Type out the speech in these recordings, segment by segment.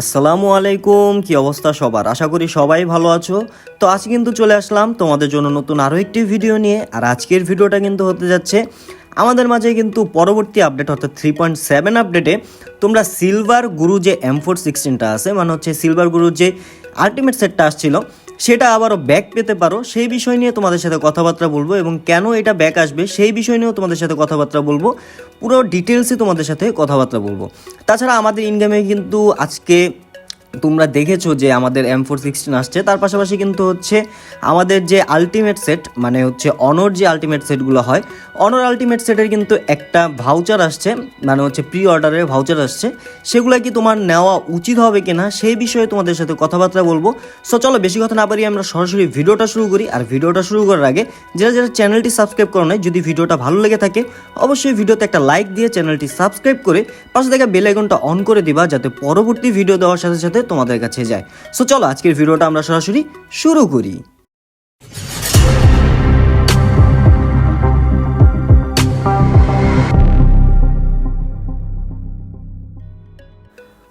আসসালামু আলাইকুম, কি অবস্থা সবার? আশা করি সবাই ভালো আছো। তো আজ কিন্তু চলে আসলাম তোমাদের জন্য নতুন আরও একটি ভিডিও নিয়ে। আর আজকের ভিডিওটা কিন্তু হতে যাচ্ছে আমাদের মাঝে কিন্তু পরবর্তী আপডেট, অর্থাৎ থ্রি পয়েন্ট সেভেন আপডেটে তোমরা সিলভার গুরু যে এম ফোর সিক্সটিনটা আছে মানে হচ্ছে সিলভার গুরু যে আলটিমেট সেটটা আসছিল সেটা আবারও ব্যাক পেতে পারো। সেই বিষয় নিয়ে তোমাদের সাথে কথাবার্তা বলব এবং কেন এটা ব্যাক আসবে, সেই বিষয় নিয়েও তোমাদের সাথে কথাবার্তা বলব। পুরো ডিটেলসে তোমাদের সাথে কথাবার্তা বলব। তাছাড়া আমাদের ইনকামে কিন্তু আজকে তোমরা দেখেছ যে আমাদের এম ফোর সিক্সটিন আসছে। তার পাশাপাশি কিন্তু হচ্ছে আমাদের যে আলটিমেট সেট মানে হচ্ছে অনর যে আলটিমেট সেটগুলো হয় অনর আলটিমেট সেটের কিন্তু একটা ভাউচার আসছে মানে হচ্ছে প্রি অর্ডারের ভাউচার আসছে। সেগুলো কি তোমার নেওয়া উচিত হবে কিনা সেই বিষয়ে তোমাদের সাথে কথাবার্তা বলব। সো চলো বেশি কথা না পারি আমরা সরাসরি ভিডিওটা শুরু করি। আর ভিডিওটা শুরু করার আগে, যারা যারা চ্যানেলটি সাবস্ক্রাইব করো যদি ভিডিওটা ভালো লেগে থাকে, অবশ্যই ভিডিওতে একটা লাইক দিয়ে চ্যানেলটি সাবস্ক্রাইব করে পাশে থাকা বেল আইকনটা অন করে দিবা, যাতে পরবর্তী ভিডিও দেওয়ার সাথে সাথে তোমাদের কাছে যায়। সো চলো আজকের ভিডিওটা আমরা সরাসরি শুরু করি।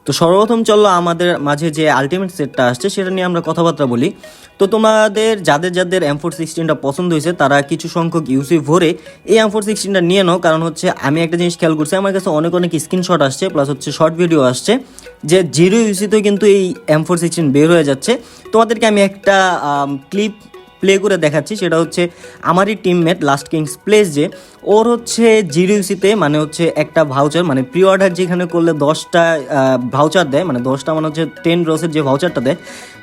তো সর্বপ্রথম চলো আমাদের মাঝে যে আলটিমেট সেটটা আসছে, সেটা নিয়ে আমরা কথাবার্তা বলি। তো তোমাদের, যাদের যাদের এম ফোর সিক্সটিনটা পছন্দ হয়েছে, তারা কিছু সংখ্যক ইউসি ভরে এই এম ফোর সিক্সটিনটা নিয়ে নাও। কারণ হচ্ছে, আমি একটা জিনিস খেয়াল করছি, আমার কাছে অনেক অনেক স্ক্রিনশট আসছে প্লাস হচ্ছে শর্ট ভিডিও আসছে, যে জিরো ইউসিতেও কিন্তু এই এম ফোর সিক্সটিন বের হয়ে যাচ্ছে। তোমাদেরকে আমি একটা ক্লিপ প্লে করে দেখাচ্ছি, সেটা হচ্ছে আমারই টিমমেট লাস্ট কিংস প্লেস যে, ওর হচ্ছে জিরো ইউসিতে মানে হচ্ছে একটা ভাউচার মানে প্রি অর্ডার যেখানে করলে দশটা ভাউচার দেয় মানে দশটা মানে হচ্ছে টেন রোসের যে ভাউচারটা দেয়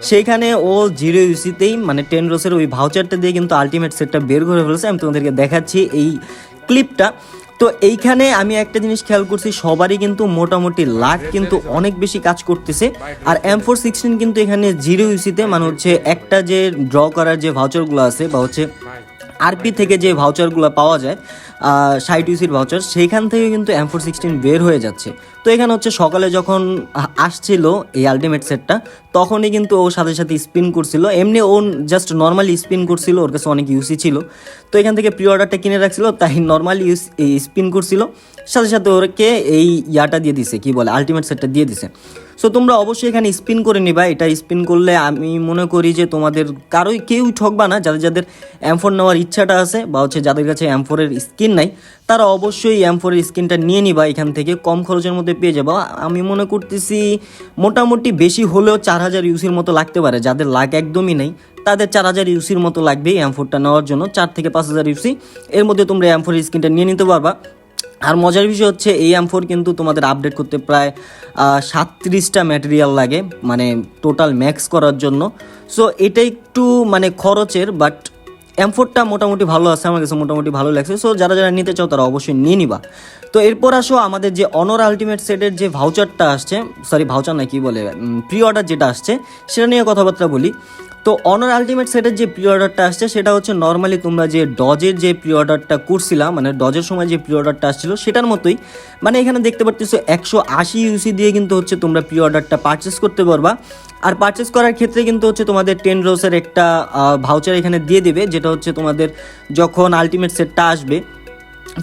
সেইখানে ও জিরো ইউসিতেই মানে টেন রোসের ওই ভাউচারটা দিয়ে কিন্তু আলটিমেট সেটটা বের করে ফেলছে। আমি তোমাদেরকে দেখাচ্ছি এই ক্লিপটা তো এইখানে আমি একটা জিনিস খেয়াল করছি, সবারই কিন্তু মোটামুটি লাখ কিন্তু অনেক বেশি কাজ করতেছে। আর এম ফোর সিক্সটিন কিন্তু এখানে জিরো ইউসিতে মানে হচ্ছে একটা যে ড্র করার যে ভাউচারগুলো আছে, বা হচ্ছে আরপি থেকে যে ভাউচারগুলো পাওয়া যায় ষাট ইউসির ভাউচার সেইখান থেকে কিন্তু এম ফোর সিক্সটিন বের হয়ে যাচ্ছে। তো এখানে হচ্ছে সকালে যখন আসছিল এই আলটিমেট সেটটা তখনই কিন্তু ও সাথে সাথে স্পিন করছিল। এমনি ও জাস্ট নর্মালি স্পিন করছিল, ওর কাছে অনেক ইউসি ছিল। তো এখান থেকে প্রি অর্ডারটা কিনে রাখছিল, তাই নর্মালি ইউস স্পিন করছিল। সাথে সাথে ওরকে এই ইয়াটা দিয়ে দিছে, কি বলে আলটিমেট সেটটা দিয়ে দিছে। সো তোমরা অবশ্যই এখানে স্পিন করে নিবা। এটা স্পিন করলে আমি মনে করি যে তোমাদের কারোই কেউ ঠকবা না। যাদের যাদের এম ফোর নেওয়ার ইচ্ছাটা আছে বা হচ্ছে যাদের কাছে এম ফোরের স্কিন নাই, তারা অবশ্যই এম ফোরের স্কিনটা নিয়ে নিবা। এখান থেকে কম খরচের মধ্যে পেয়ে যাবা। আমি মনে করতেছি মোটামুটি বেশি হলেও চার হাজার ইউসির মতো লাগতে পারে। যাদের লাগ একদমই নেই, তাদের চার হাজার ইউসির মতো লাগবে এম ফোরটা নেওয়ার জন্য। চার থেকে পাঁচ হাজার ইউসি এর মধ্যে তোমরা এম ফোরের স্কিনটা নিয়ে নিতে পারবা। আর মজার বিষয় হচ্ছে এই এম ফোর কিন্তু তোমাদের আপডেট করতে প্রায় সাতত্রিশটা ম্যাটেরিয়াল লাগে মানে টোটাল ম্যাক্স করার জন্য। সো এটা একটু মানে খরচের বাট এম ফোরটা মোটামুটি ভালো আছে, আমার কাছে মোটামুটি ভালো লাগছে। সো যারা যারা নিতে চাও, তারা অবশ্যই নিয়ে নিবা। তো এরপর আসো আমাদের যে অনর আলটিমেট সেটের যে ভাউচারটা আসছে সরি ভাউচার না কি বলে প্রি অর্ডার যেটা আসছে, সেটা নিয়ে কথাবার্তা বলি। তো অনর আলটিমেট সেটের যে প্রি অর্ডারটা আসছে, সেটা হচ্ছে নর্মালি তোমরা যে ডজের যে প্রি অর্ডারটা করছিলা মানে ডজের সময় যে প্রি অর্ডারটা আসছিল, সেটার মতোই। মানে এখানে দেখতে পারতেছো একশো আশি ইউসি দিয়ে কিন্তু হচ্ছে তোমরা প্রি অর্ডারটা পারচেস করতে পারবা। আর পারচেস করার ক্ষেত্রে কিন্তু হচ্ছে তোমাদের টেন রোসের একটা ভাউচার এখানে দিয়ে দেবে, যেটা হচ্ছে তোমাদের যখন আলটিমেট সেটটা আসবে,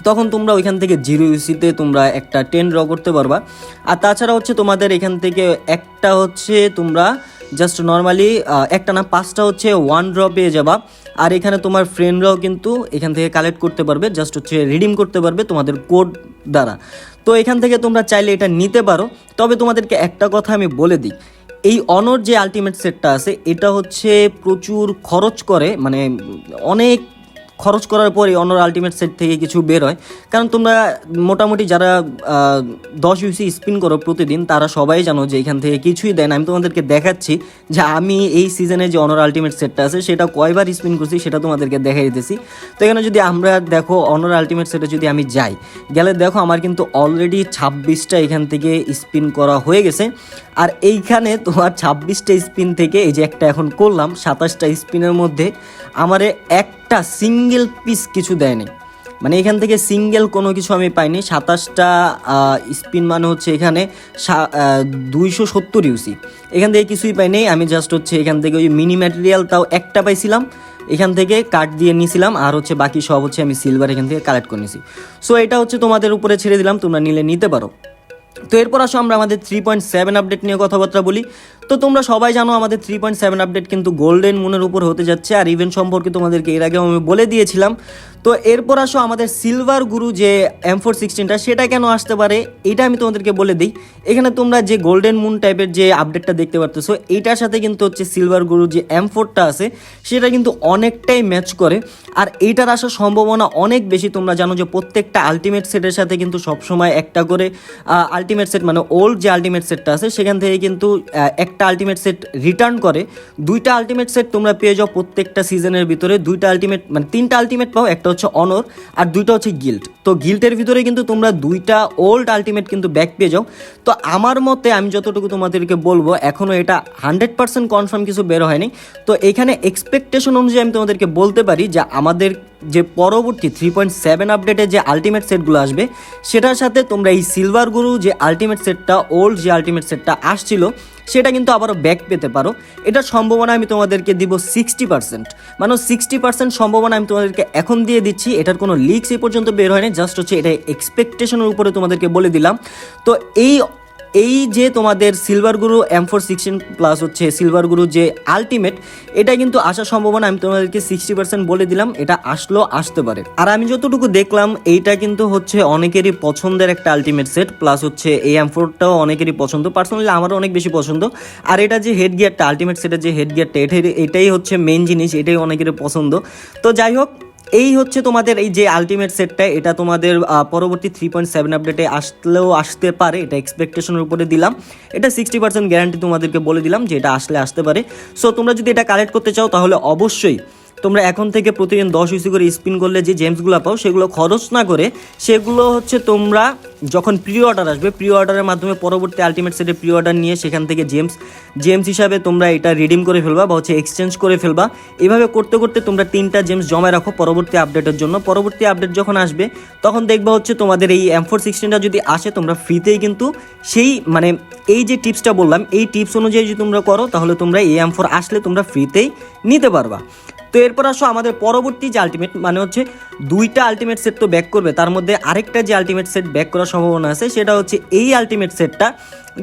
তখন তোমরা ওইখান থেকে জিরো ইউসিতে তোমরা একটা টেন ড্র করতে পারবা। আর তাছাড়া হচ্ছে তোমাদের এখান থেকে একটা হচ্ছে তোমরা জাস্ট নর্মালি একটা না পাঁচটা হচ্ছে ওয়ান ড্র পেয়ে যাবা। আর এখানে তোমার ফ্রেন্ডরাও কিন্তু এখান থেকে কালেক্ট করতে পারবে জাস্ট হচ্ছে রিডিম করতে পারবে তোমাদের কোড দ্বারা। তো এখান থেকে তোমরা চাইলে এটা নিতে পারো। তবে তোমাদেরকে একটা কথা আমি বলে দিই, এই অনর যে আলটিমেট সেটটা আছে, এটা হচ্ছে প্রচুর খরচ করে মানে অনেক খরচ করার পরে অনর আলটিমেট সেট থেকে কিছু বের হয়। কারণ তোমরা মোটামুটি যারা দশ ইউসি স্পিন করো প্রতিদিন, তারা সবাই জানো যে এখান থেকে কিছুই দেয় না। আমি তোমাদেরকে দেখাচ্ছি যে আমি এই সিজনে যে অনর আলটিমেট সেটটা আছে, সেটা কয়বার স্পিন করছি সেটা তোমাদেরকে দেখাই দিতেছি। তো এখানে যদি আমরা দেখো অনর আলটিমেট সেটে যদি আমি যাই, গেলে দেখো আমার কিন্তু অলরেডি ছাব্বিশটা এখান থেকে স্পিন করা হয়ে গেছে। আর এইখানে তোমার ছাব্বিশটা স্পিন থেকে এই যে একটা এখন করলাম, সাতাশটা স্পিনের মধ্যে আমারে একটা সিঙ্গেল পিস কিছু দেয়নি। মানে এখান থেকে সিঙ্গেল কোনো কিছু আমি পাইনি। সাতাশটা স্পিন মানে হচ্ছে এখানে দুইশো সত্তর ইউসি এখান থেকে কিছুই পাইনি। আমি জাস্ট হচ্ছে এখান থেকে ওই মিনি ম্যাটেরিয়াল তাও একটা পাইছিলাম। এখান থেকে কাট দিয়ে নিয়েছিলাম আর হচ্ছে বাকি সব হচ্ছে আমি সিলভার এখান থেকে কালেক্ট করে নিয়েছি সো এটা হচ্ছে তোমাদের উপরে ছেড়ে দিলাম। তোমরা নিলে নিতে পারো। তো এরপর আসো আমরা আমাদের থ্রি পয়েন্ট সেভেন আপডেট নিয়ে কথাবার্তা বলি। তো তোমরা সবাই জানো আমাদের থ্রি পয়েন্ট সেভেন আপডেট কিন্তু গোল্ডেন মুনের উপর হতে যাচ্ছে আর ইভেন্ট সম্পর্কে তোমাদেরকে এর আগেও আমি বলে দিয়েছিলাম। তো এরপর আসো আমাদের সিলভার গুরু যে এম ফোর সিক্সটিনটা সেটা কেন আসতে পারে এটা আমি তোমাদেরকে বলে দিই। এখানে তোমরা যে গোল্ডেন মুন টাইপের যে আপডেটটা দেখতে পারতেছো এইটার সাথে কিন্তু হচ্ছে সিলভার গুরু যে এম ফোরটা আছে সেটা কিন্তু অনেকটাই ম্যাচ করে। আর এইটার আসার সম্ভাবনা অনেক বেশি তোমরা জানো যে প্রত্যেকটা আলটিমেট সেটের সাথে কিন্তু সবসময় একটা করে আলটিমেট সেট মানে ওল্ড যে আলটিমেট সেটটা আছে সেখান থেকে কিন্তু আহ, একটা আলটিমেট সেট রিটার্ন করে, দুইটা আলটিমেট সেট তোমরা পেয়ে যাও প্রত্যেকটা সিজনের ভিতরে, দুইটা আলটিমেট মানে তিনটা আলটিমেট পাও, একটা হচ্ছে অনর আর দুইটা হচ্ছে গিল্ড তো গিল্টের ভিতরে কিন্তু তোমরা দুইটা ওল্ড আলটিমেট কিন্তু ব্যাক পেয়ে যাও। তো আমার মতে আমি যতটুকু তোমাদেরকে বলব এখনও এটা হান্ড্রেড পার্সেন্ট কনফার্ম কিছু বের হয়নি। তো এখানে এক্সপেকটেশন অনুযায়ী আমি তোমাদেরকে বলতে পারি যে আমাদের যে পরবর্তী থ্রি পয়েন্ট সেভেন আপডেটে যে আলটিমেট সেটগুলো আসবে, সেটার সাথে তোমরা এই সিলভার গুরু যে আলটিমেট সেটটা ওল্ড যে আলটিমেট সেটটা আসছিল সেটা কিন্তু আবারও ব্যাক পেতে পারো। এটার সম্ভাবনা আমি তোমাদেরকে দিব সিক্সটি পার্সেন্ট মানে সিক্সটি পার্সেন্ট সম্ভাবনা আমি তোমাদেরকে এখন দিয়ে দিচ্ছি। এটার কোনো লিক্স এই পর্যন্ত বের হয়নি। জাস্ট হচ্ছে এটা এক্সপেকটেশনের উপরে তোমাদেরকে বলে দিলাম। তো এই এই যে তোমাদের সিলভার গুরু এম ফোর সিক্সটিন প্লাস হচ্ছে সিলভার গুরু যে আলটিমেট এটা কিন্তু আসার সম্ভাবনা আমি তোমাদেরকে সিক্সটি পার্সেন্ট বলে দিলাম, এটা আসলো, আসতে পারে। আর আমি যতটুকু দেখলাম, এইটা কিন্তু হচ্ছে অনেকেরই পছন্দের একটা আলটিমেট সেট প্লাস হচ্ছে এই এম ফোরটাও অনেকেরই পছন্দ। পার্সোনালি আমারও অনেক বেশি পছন্দ। আর এটা যে হেড গিয়ারটা আলটিমেট সেটের যে হেড গিয়ারটা এটাই এটাই হচ্ছে মেন জিনিস, এটাই অনেকেরই পছন্দ। তো যাই হোক এই হচ্ছে তোমাদের এই যে আলটিমেট সেটটা এটা তোমাদের পরবর্তী থ্রি পয়েন্ট সেভেন আপডেটে আসলেও আসতে পারে, এটা এক্সপেকটেশনের উপরে দিলাম। এটা সিক্সটি পার্সেন্ট গ্যারান্টি তোমাদেরকে বলে দিলাম যে এটা আসলে আসতে পারে। সো তোমরা যদি এটা কালেক্ট করতে চাও, তাহলে অবশ্যই তোমরা এখন থেকে প্রতিদিন দশ ইউসি করে স্পিন করলে যে জেমসগুলো পাও, সেগুলো খরচ না করে, সেগুলো হচ্ছে তোমরা যখন প্রি অর্ডার আসবে প্রি অর্ডারের মাধ্যমে পরবর্তী আলটিমেট সেটে প্রি অর্ডার নিয়ে সেখান থেকে জেমস জেমস হিসাবে তোমরা এটা রিডিম করে ফেলবা বা হচ্ছে এক্সচেঞ্জ করে ফেলবা। এভাবে করতে করতে তোমরা তিনটা জেমস জমা রাখো পরবর্তী আপডেটের জন্য। পরবর্তী আপডেট যখন আসবে, তখন দেখবা হচ্ছে তোমাদের এই এম ফোর সিক্সটিনটা যদি আসে, তোমরা ফ্রিতেই কিন্তু সেই মানে এই যে টিপসটা বললাম, এই টিপস অনুযায়ী যদি তোমরা করো, তাহলে তোমরা এই এম ফোর আসলে তোমরা ফ্রিতেই নিতে পারবা। তো এরপর আসো আমাদের পরবর্তী যে আলটিমেট মানে হচ্ছে দুইটা আলটিমেট সেট তো ব্যাক করবে, তার মধ্যে আরেকটা যে আলটিমেট সেট ব্যাক করার সম্ভাবনা আছে, সেটা হচ্ছে এই আলটিমেট সেটটা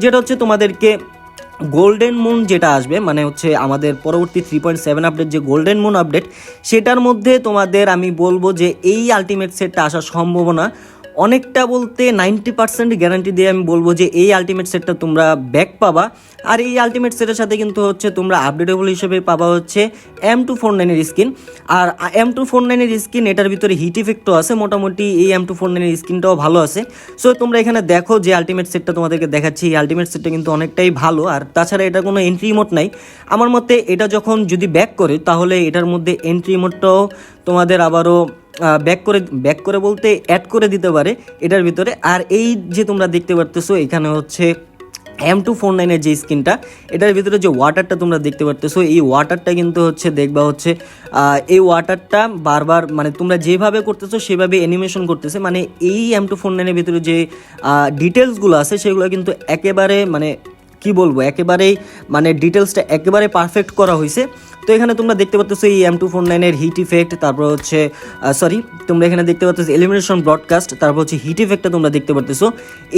যেটা হচ্ছে তোমাদেরকে গোল্ডেন মুন যেটা আসবে মানে হচ্ছে আমাদের পরবর্তী থ্রি পয়েন্ট সেভেন আপডেট যে গোল্ডেন মুন আপডেট সেটার মধ্যে তোমাদের আমি বলব যে এই আলটিমেট সেটটা আসার সম্ভাবনা অনেকটা বলতে নাইনটি পার্সেন্ট গ্যারান্টি দিয়ে আমি বলব যে এই আলটিমেট সেটটা তোমরা ব্যাক পাবা। আর এই আলটিমেট সেটের সাথে কিন্তু হচ্ছে তোমরা আপডেটেবল হিসেবে পাবা হচ্ছে এম টু ফোর নাইনের স্কিন আর এম টু ফোর নাইনের স্কিন এটার ভিতরে হিট ইফেক্টও আছে মোটামুটি, এই এম টু ফোর নাইনের স্কিনটাও ভালো আছে। সো তোমরা এখানে দেখো যে আলটিমেট সেটটা তোমাদেরকে দেখাচ্ছি, এই আলটিমেট সেটটা কিন্তু অনেকটাই ভালো। আর তাছাড়া এটা কোনো এন্ট্রি মোড নাই। আমার মতে এটা যখন যদি ব্যাক করে, তাহলে এটার মধ্যে এন্ট্রি মোডটাও তোমাদের আবারও ব্যাক করে ব্যাক করে বলতে অ্যাড করে দিতে পারে এটার ভিতরে। আর এই যে তোমরা দেখতে পারতেছো, এখানে হচ্ছে এম টু ফোর নাইনের যে স্ক্রিনটা, এটার ভিতরে যে ওয়াটারটা তোমরা দেখতে পারতেছো, এই ওয়াটারটা কিন্তু হচ্ছে, দেখবা হচ্ছে এই ওয়াটারটা বারবার মানে তোমরা যেভাবে করতেছো, সেভাবে অ্যানিমেশন করতেছে। মানে এই এম টু ফোর নাইনের ভিতরে যে ডিটেলসগুলো আছে, সেগুলো কিন্তু একেবারে মানে কি বলব, একেবারেই মানে ডিটেলসটা একেবারে পারফেক্ট করা হয়েছে তো এখানে তোমরা দেখতে পাচ্ছ এই এম টু ফোর নাইনের হিট ইফেক্ট তারপর হচ্ছে সরি তোমরা এখানে দেখতে পাচ্ছ এলিমিনেশন ব্রডকাস্ট তারপর হচ্ছে হিট ইফেক্টটা তোমরা দেখতে পাচ্ছ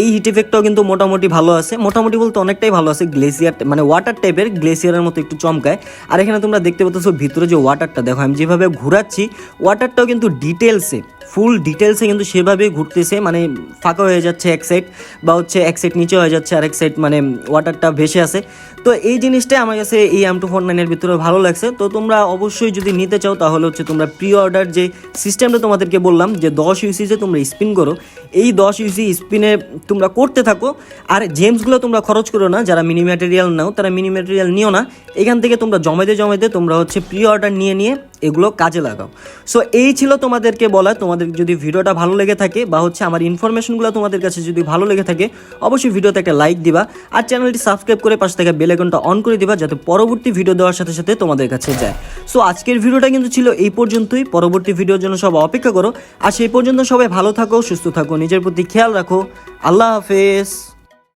এই হিট ইফেক্টটাও কিন্তু মোটামুটি ভালো আছে। মোটামুটি বলতে অনেকটাই ভালো আছে। গ্লেসিয়ার মানে ওয়াটার টাইপের গ্লেসিয়ারের মতো একটু চমকায়। আর এখানে তোমরা দেখতে পাচ্ছ ভিতরে যে ওয়াটারটা দেখো আমি যেভাবে ঘুরাচ্ছি ওয়াটারটাও কিন্তু ডিটেলসে ফুল ডিটেলসে কিন্তু সেভাবেই ঘুরতেছে মানে ফাঁকা হয়ে যাচ্ছে এক সাইড বা হচ্ছে এক সাইড নিচে হয়ে যাচ্ছে আর এক সাইড মানে ওয়াটারটা ভেসে আছে তো এই জিনিসটাই আমার কাছে এই এম টু ফোর নাইনের ভিতরে ভালো লাগছে। তো তোমরা অবশ্যই যদি নিতে চাও, তাহলে হচ্ছে তোমরা প্রি অর্ডার যে সিস্টেমটা তোমাদেরকে বললাম, যে দশ ইউসি যে তোমরা স্পিন করো, এই দশ ইউসি স্পিনে তোমরা করতে থাকো। আর জেমসগুলো তোমরা খরচ করো না, যারা মিনি ম্যাটেরিয়াল নাও, তারা মিনি ম্যাটেরিয়াল নিও না। এখান থেকে তোমরা জমাইতে জমাইতে তোমরা হচ্ছে প্রি অর্ডার নিয়ে নিয়ে এগুলো কাজে লাগাও। সো এই ছিল তোমাদেরকে বলা, তোমাদের যদি ভিডিওটা ভালো লেগে থাকে বা হচ্ছে আমার ইনফরমেশনগুলো তোমাদের কাছে যদি ভালো লেগে থাকে, অবশ্যই ভিডিওতে একটা লাইক দিবা আর চ্যানেলটি সাবস্ক্রাইব করে পাশে থেকে বেল আইকনটা অন করে দিবা যাতে পরবর্তী ভিডিও দেওয়ার সাথে সাথে তোমাদের কাছে যায়। সো আজকের ভিডিওটা কিন্তু ছিল এই পর্যন্তই। পরবর্তী ভিডিওর জন্য সব অপেক্ষা করো। আর সেই পর্যন্ত সবাই ভালো থাকো, সুস্থ থাকো, নিজের প্রতি খেয়াল রাখো। আল্লাহ হাফেজ।